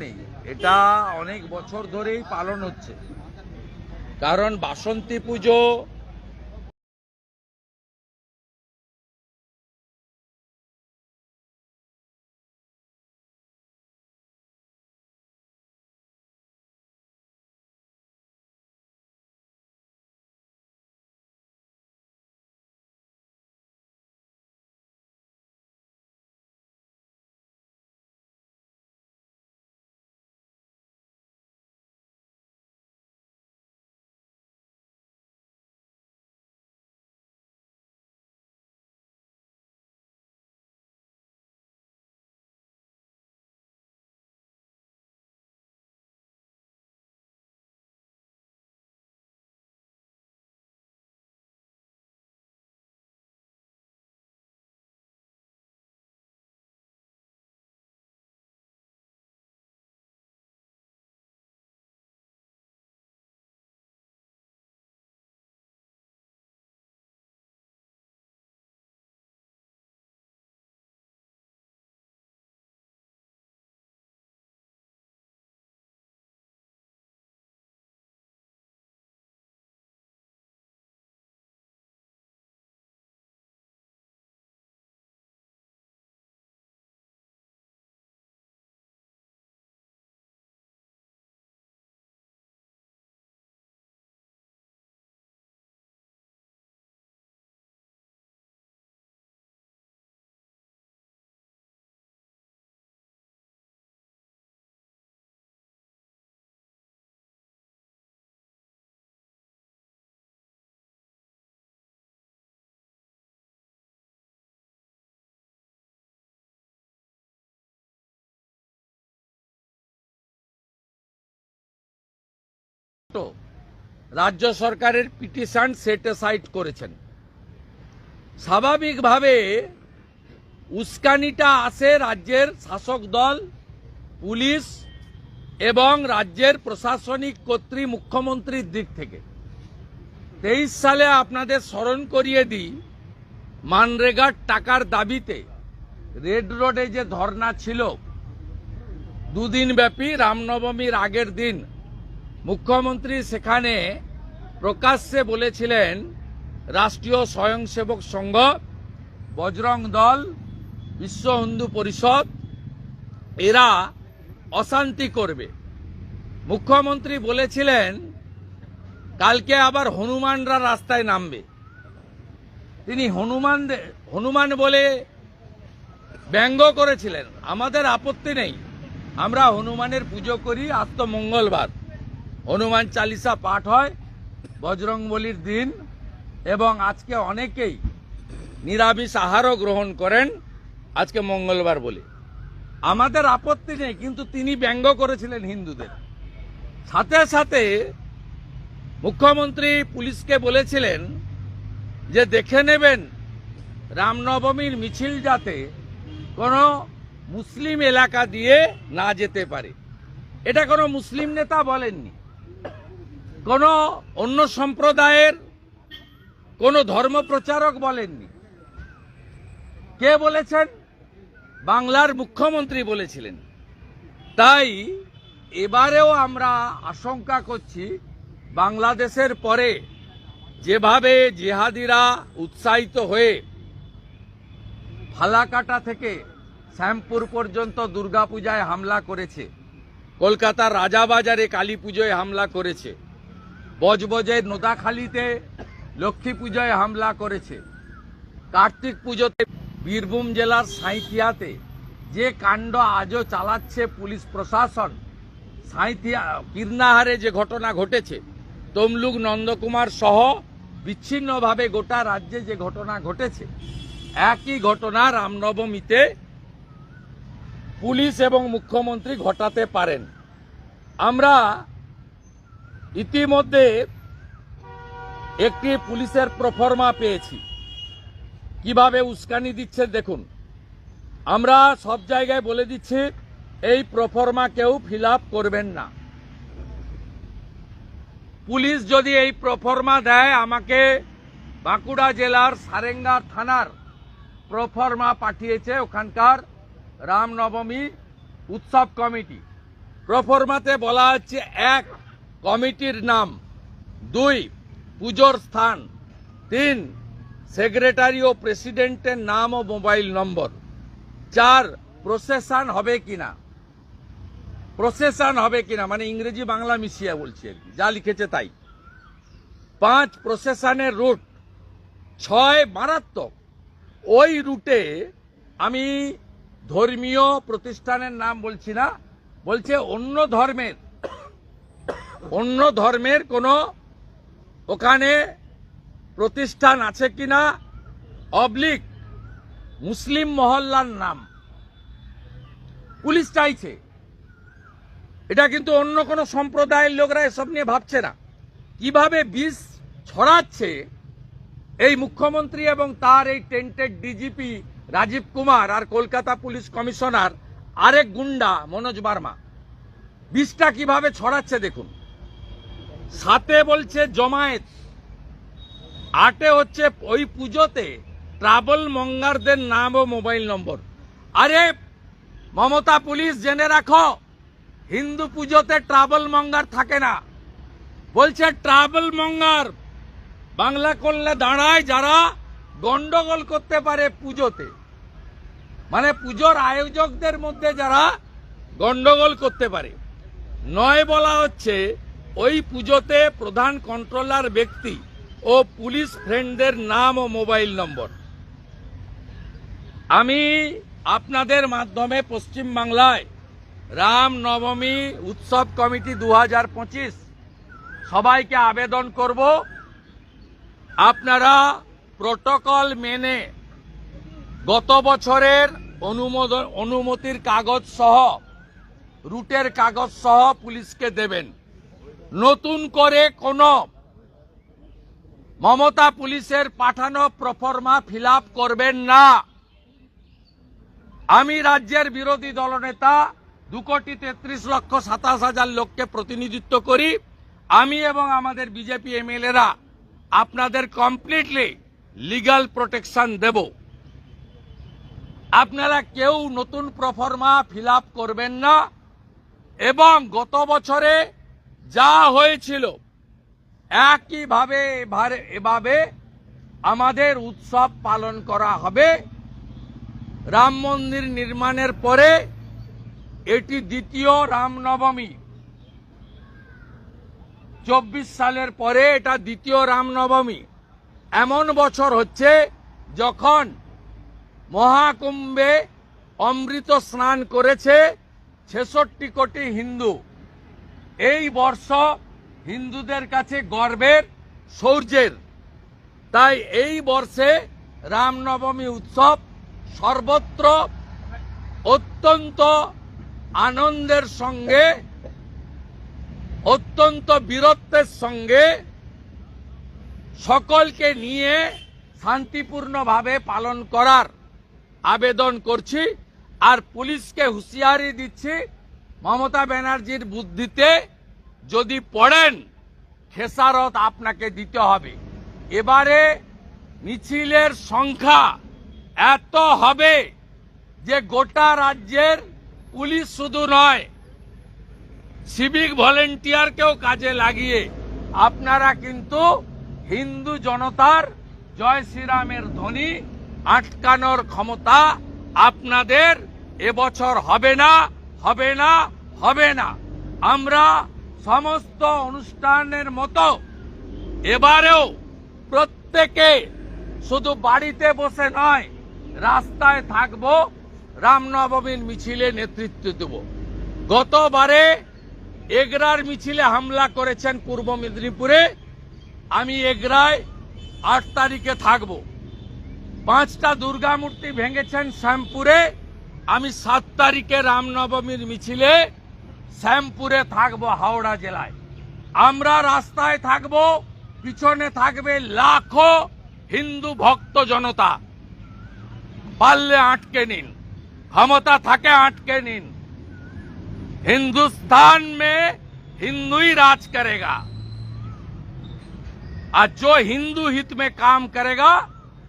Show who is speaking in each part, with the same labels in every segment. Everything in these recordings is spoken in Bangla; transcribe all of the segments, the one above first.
Speaker 1: নেই। এটা অনেক বছর ধরেই পালন হচ্ছে। কারণ বাসন্তী পুজো রাজ্য সরকারের পিটিশন সেটেসাইড করেছেন। স্বাভাবিকভাবে উস্কানিটা আসে রাজ্যের শাসক দল, পুলিশ এবং রাজ্যের প্রশাসনিক কর্তৃ মুখ্যমন্ত্রীর দিক থেকে। তেইশ সালে আপনাদের স্মরণ করিয়ে দিই, মানরেগার টাকার দাবিতে রেড রোডে যে ধর্না ছিল দুদিন ব্যাপী রামনবমীর আগের দিন মুখ্যমন্ত্রী সেখানে প্রকাশ্যে বলেছিলেন, রাষ্ট্রীয় স্বয়ংসেবক সংঘ, বজরং দল, বিশ্ব হিন্দু পরিষদ, এরা অশান্তি করবে। মুখ্যমন্ত্রী বলেছিলেন, কালকে আবার হনুমানরা রাস্তায় নামবে। তিনি হনুমান হনুমান বলে ব্যঙ্গ করেছিলেন। আমাদের আপত্তি নেই। আমরা হনুমানের পুজো করি, আজ তো মঙ্গলবার। হনুমান চালিসা পাঠ হয়, বজরংবলির দিন, এবং আজকে অনেকেই নিরামিষ আহারও গ্রহণ করেন, আজকে মঙ্গলবার বলে। আমাদের আপত্তি নেই, কিন্তু তিনি ব্যঙ্গ করেছিলেন হিন্দুদের। সাথে সাথে মুখ্যমন্ত্রী পুলিশকে বলেছিলেন যে দেখে নেবেন, রামনবমীর মিছিল যাতে কোনো মুসলিম এলাকা দিয়ে না যেতে পারে। এটা কোনো মুসলিম নেতা বলেননি। কোনো অন্য সম্প্রদায়ের কোনো ধর্ম প্রচারক বলেননি। কে বলেছেন? বাংলার মুখ্যমন্ত্রী বলেছিলেন। তাই এবারেও আমরা আশঙ্কা করছি বাংলাদেশের পরে যেভাবে জেহাদিরা উৎসাহিত হয়ে ফালাকাটা থেকে শ্যামপুর পর্যন্ত দুর্গাপূজায় হামলা করেছে, কলকাতার রাজাবাজারে কালী পুজোয় হামলা করেছে বজবজের নোদাখালীতে লক্ষ্মী পুজোয় হামলা করেছে। কার্তিক পুজোতে বীরভূম জেলার সাঁইথিয়াতে যে কাণ্ড আজও চালাচ্ছে পুলিশ প্রশাসন, সাঁইথিয়া, কীর্ণাহারে যে ঘটনা ঘটেছে, তমলুক নন্দকুমার সহ বিচ্ছিন্নভাবে গোটা রাজ্যে যে ঘটনা ঘটেছে, একই ঘটনা রামনবমীতে পুলিশ এবং মুখ্যমন্ত্রী ঘটাতে পারেন। আমরা ইতিমধ্যে একটি পুলিশের প্রফর্মা পেয়েছি। কীভাবে উস্কানি দিচ্ছে দেখুন। আমরা সব জায়গায় বলে দিচ্ছি, এই প্রফর্মা কেউ ফিল করবেন না। পুলিশ যদি এই প্রফর্মা দেয়, আমাকে বাঁকুড়া জেলার সারেঙ্গা থানার প্রফর্মা পাঠিয়েছে ওখানকার রামনবমী উৎসব কমিটি। প্রফরমাতে বলা হচ্ছে, এক কমিটির নাম। দুই, পুজোর স্থান। তিন, সেক্রেটারি ও প্রেসিডেন্টের নাম ও মোবাইল নম্বর। চার, প্রসেশন হবে কিনা? প্রসেশন হবে কিনা? মানে ইংরেজি বাংলা মিশিয়ে বলছি আর কি। যা লিখেছে তাই। পাঁচ, প্রসেশনের রুট। ছয়, মারাত্মক। ওই রুটে আমি ধর্মীয় প্রতিষ্ঠানের নাম বলছি না, বলছে অন্য ধর্মের। অন্য ধর্মের কোনো ওখানে প্রতিষ্ঠান আছে কিনা? অবলিক মুসলিম মহল্লার নাম। পুলিশ চাইছে। এটা কিন্তু অন্য কোনো সম্প্রদায়ের লোকরা এসব নিয়ে ভাবছে না। কীভাবে বিষ ছড়াচ্ছে? এই মুখ্যমন্ত্রী এবং তার এই টেন্টেড ডিজিপি রাজীব কুমার আর কলকাতা পুলিশ কমিশনার আরেক গুন্ডা মনোজ বার্মা। বিষটা কীভাবে ছড়াচ্ছে দেখুন। সাথে বলছে জমায়েত, আটে হচ্ছে ওই পুজোতে ট্রাভেল মঙ্গারদের নাম ও মোবাইল নম্বর। আরে, মমতা পুলিশ জেনে রাখো, হিন্দু পুজোতে ট্রাভেল মঙ্গার থাকে না। বলছে ট্রাভেল মঙ্গার, বাংলা করলে দাঁড়ায় যারা গন্ডগোল করতে পারে পুজোতে। মানে পুজোর আয়োজকদের মধ্যে যারা গন্ডগোল করতে পারে। নয় বলা হচ্ছে ওই পুজোতে প্রধান কন্ট্রোলার ব্যক্তি ও পুলিশ ফ্রেন্ডদের নাম ও মোবাইল নম্বর। আমি আপনাদের মাধ্যমে পশ্চিম বাংলায় রাম নবমী উৎসব কমিটি দু হাজার পঁচিশ সবাইকে আবেদন করব। আপনারা প্রোটোকল মেনে গত বছরের অনুমোদন অনুমতির কাগজ সহ, রুটের কাগজ সহ পুলিশকে দেবেন। নতুন করে কোনো মমতা পুলিশের পাঠানো প্রফর্মা ফিল করবেন না। আমি রাজ্যের বিরোধী দলনেতা, দু কোটি তেত্রিশ লক্ষ সাতাশ হাজার লোককে প্রতিনিধিত্ব করি। আমি এবং আমাদের বিজেপি এমএলএরা আপনাদের কমপ্লিটলি লিগ্যাল প্রোটেকশন দেব। আপনারা কেউ নতুন প্রফর্মা ফিল করবেন না। এবং গত বছরে যা হয়েছিল, একইভাবে এবারে এভাবে আমাদের উৎসব পালন করা হবে। রাম মন্দির নির্মাণের পরে এটি দ্বিতীয় রামনবমী চব্বিশ সালের পরে এটা দ্বিতীয় রামনবমী এমন বছর হচ্ছে যখন মহাকুম্ভে অমৃত স্নান করেছে ছেষট্টি কোটি হিন্দু। এই বর্ষ হিন্দুদের কাছে গর্বের শৌর্যের। তাই এই বর্ষে রামনবমী উৎসব সর্বত্র অত্যন্ত আনন্দের সঙ্গে, অত্যন্ত বীরত্বের সঙ্গে সকলকে নিয়ে শান্তিপূর্ণভাবে পালন করার আবেদন করছি আর পুলিশকে হুঁশিয়ারি দিচ্ছি মমতা ব্যানার্জির বুদ্ধিতে যদি পড়েন, খেসারত আপনাকে দিতে হবে। এবারে মিছিলের সংখ্যা এত হবে যে গোটা রাজ্যের পুলিশ শুধু নয় সিভিক ভলেন্টিয়ারকেও কাজে লাগিয়ে, আপনারা কিন্তু হিন্দু জনতার জয় শ্রীরামের ধ্বনি আটকানোর ক্ষমতা আপনাদের এবছর হবে না। হবে না হবে না। আমরা সমস্ত অনুষ্ঠানের মতো এবারেও প্রত্যেকে শুধু বাড়িতে বসে নয়, রাস্তায় থাকব, রামনবমীর মিছিলে নেতৃত্ব দেব। গতবারে এগরার মিছিলে হামলা করেছেন পূর্ব মেদিনীপুরে। আমি এগরায় আট তারিখে থাকব। পাঁচটা দুর্গা মূর্তি ভেঙেছেন শ্যামপুরে। আমি সাত তারিখে রামনবমীর মিছিলে শ্যামপুরে থাকব হাওড়া জেলায় আমরা রাস্তায় থাকব পিছনে থাকবে লাখো হিন্দু ভক্ত জনতা পারলে আটকে নিন ক্ষমতা থাকে আটকে নিন हिंदुस्तान में हिंदू ही राज करेगा और जो हिंदू हित में काम करेगा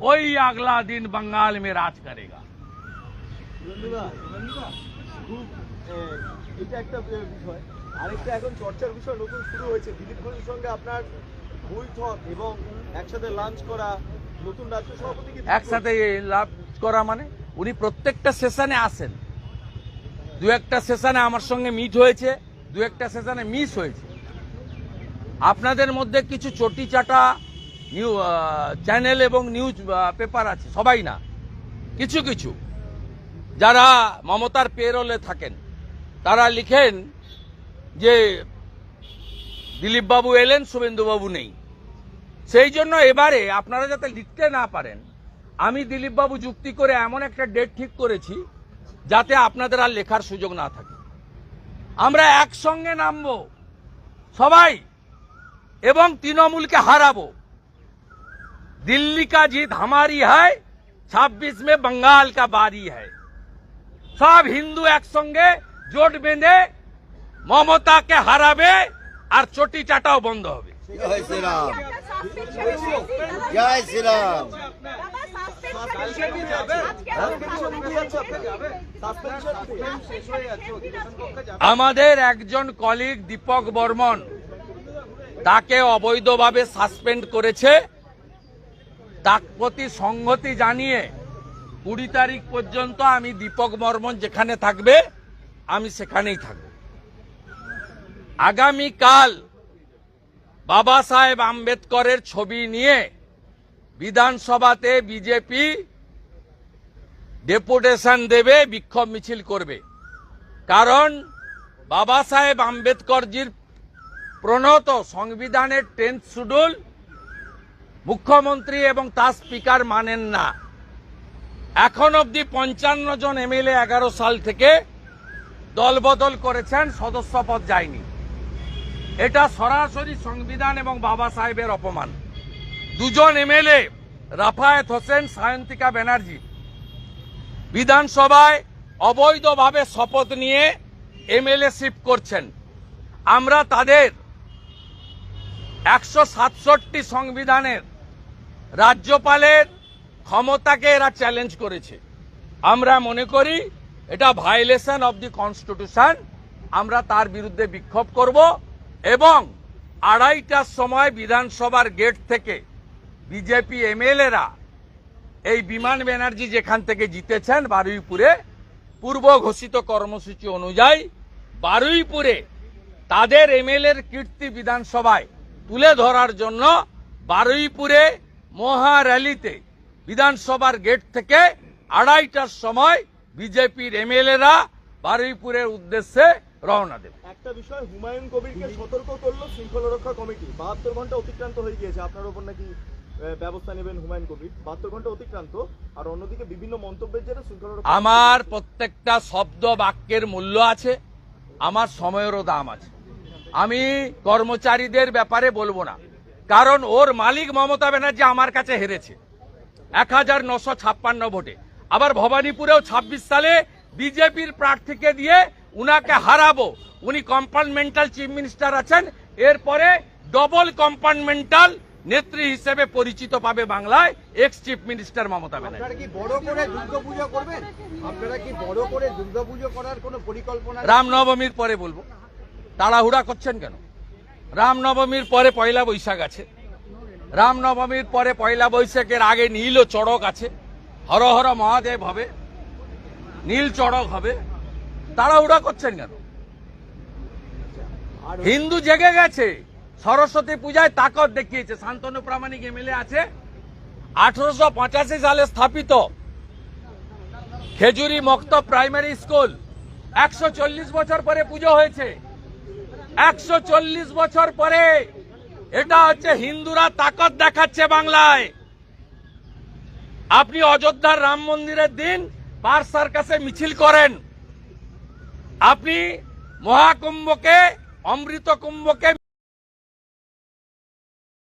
Speaker 1: वही अगला दिन बंगाल में राज करेगा
Speaker 2: বন্ধুরা বন্ধুরা খুব এটা একটা বিষয়। আরেকটা এখন চর্চার বিষয় নতুন শুরু হয়েছে। দিলীপ ঘোষের সঙ্গে আপনার বৈঠক এবং একসাথে লাঞ্চ করা নতুন রাজ্য সভাপতি
Speaker 1: একসাথে লাভ করা মানে উনি প্রত্যেকটা সেশনে আসেন। দু একটা সেশনে আমার সঙ্গে মিট হয়েছে দু একটা সেশনে মিস হয়েছে। আপনাদের মধ্যে কিছু চটি চাটা নিউ চ্যানেল এবং নিউজ পেপার আছে সবাই না। কিছু কিছু। যারা মমতার পেরলে থাকেন, তারা লিখেন যে দিলীপবাবু এলেন, শুভেন্দুবাবু নেই। সেই জন্য এবারে আপনারা যাতে লিখতে না পারেন, আমি দিলীপবাবু যুক্তি করে এমন একটা ডেট ঠিক করেছি, যাতে আপনাদের আর লেখার সুযোগ না থাকে। আমরা একসঙ্গে নামব, সবাই, এবং তৃণমূলকে হারাবো। দিল্লি কাজিত হামারি হয়, ছাব্বিশ মে বঙ্গাল কা বারি হয়। সব হিন্দু একসঙ্গে জোট বেঁধে মমতাকে হারাবে আর চটি চাটাও বন্ধ হবে। আমাদের একজন কলিগ দীপক বর্মন তাকে অবৈধভাবে সাসপেন্ড করেছে। তার প্রতি সংহতি জানিয়ে কুড়ি তারিখ পর্যন্ত আমি দীপক বর্মন যেখানে থাকবে, আমি সেখানেই থাকব। আগামীকাল বাবা সাহেব আম্বেদকরের ছবি নিয়ে বিধানসভাতে বিজেপি ডেপুটেশন দেবে, বিক্ষোভ মিছিল করবে। কারণ বাবা সাহেব আম্বেদকরজির প্রণত সংবিধানের টেন্থ শিডিউল মুখ্যমন্ত্রী এবং তার স্পিকার মানেন না। এখন অবধি পঞ্চান্ন জন এমএলএ এগারো সাল থেকে দলবদল করেছেন, সদস্য পদ যায়নি। এটা সরাসরি সংবিধান এবং বাবা সাহেবের অপমান। দুজন এমএলএ, রাফায়েত হোসেন, সায়ন্তিকা ব্যানার্জি, বিধানসভায় অবৈধভাবে শপথ নিয়ে এমএলএ শিফট করছেন। আমরা তাদের একশো সাতষট্টি সংবিধানের রাজ্যপালের ক্ষমতাকে এরা চ্যালেঞ্জ করেছে। আমরা মনে করি এটা ভায়োলেশন অব দি কনস্টিটিউশন আমরা তার বিরুদ্ধে বিক্ষোভ করব এবং আড়াইটার সময় বিধানসভার গেট থেকে বিজেপি এমএলএরা এই বিমান ব্যানার্জি যেখান থেকে জিতেছেন বারুইপুরে, পূর্ব ঘোষিত কর্মসূচি অনুযায়ী বারুইপুরে তাদের এমএলএর কীর্তি বিধানসভায় তুলে ধরার জন্য বারুইপুরে মহা র্যালিতে বিধানসভার গেট থেকে আড়াইটার সময় বিজেপির এমএলএরা বারুইপুরের উদ্দেশ্যে রওনা দেবে।
Speaker 2: একটা বিষয় হুমায়ুন কবিরকে সতর্ক করল শৃঙ্খলা রক্ষা কমিটি। বাহাত্তর ঘণ্টা অতিক্রান্ত হয়ে গিয়েছে। আপনার উপর নাকি ব্যবস্থা নেবেন হুমায়ুন কবির। বাহাত্তর ঘণ্টা অতিক্রান্ত। আর অন্যদিকে বিভিন্ন মন্তব্যের জেরে শৃঙ্খলা
Speaker 1: আমার প্রত্যেকটা শব্দ বাক্যের মূল্য আছে আমার সময়েরও দাম আছে। আমি কর্মচারীদের ব্যাপারে বলব না। কারণ ওর মালিক মমতা ব্যানার্জি আমার কাছে হেরেছে। এক হাজার নশো ছাপ্পান্ন ভোটে। আবার ভবানীপুরেও ছাব্বিশ সালে বিজেপির প্রার্থীকে দিয়ে উনাকে হারাবো। উনি কম্পার্টমেন্টাল চিফ মিনিস্টার আছেন। এরপরে ডবল কম্পার্টমেন্টাল নেত্রী হিসেবে পরিচিত পাবে বাংলায় ex chief minister Mamata
Speaker 3: Banerjee. কি বড় করে দুর্গাপুজো করবেন? আপনারা কি বড় করে দুর্গাপুজো করার কোনো পরিকল্পনা
Speaker 1: রামনবমীর পরে বলব। তাড়াহুড়া করছেন কেন? রামনবমীর পরে পয়লা বৈশাখ আছে। রামনবমীর পরে পয়লা বৈশাখের আগে নীল ও চড়ক আছে। হর হর মহাদেব হবে। নীল চড়ক হবে। তাড়াহুড়া করছেন কেন? হিন্দু জেগে গেছে। সরস্বতী পূজায় তাকত দেখিয়েছে। শান্তনু প্রামাণিক এমএলএ আছে। আঠারোশো পঁচাশি সালে স্থাপিত খেজুরি মক্ত প্রাইমারি স্কুল। একশো চল্লিশ বছর পরে পুজো হয়েছে। একশো চল্লিশ বছর পরে এটা হচ্ছে হিন্দুরা তাকত দেখাচ্ছে বাংলায়। আপনি অযোধ্যার রাম মন্দিরের দিন পার সার্কাসে মিছিল করেন। আপনি মহাকুম্ভকে অমৃত কুম্ভকে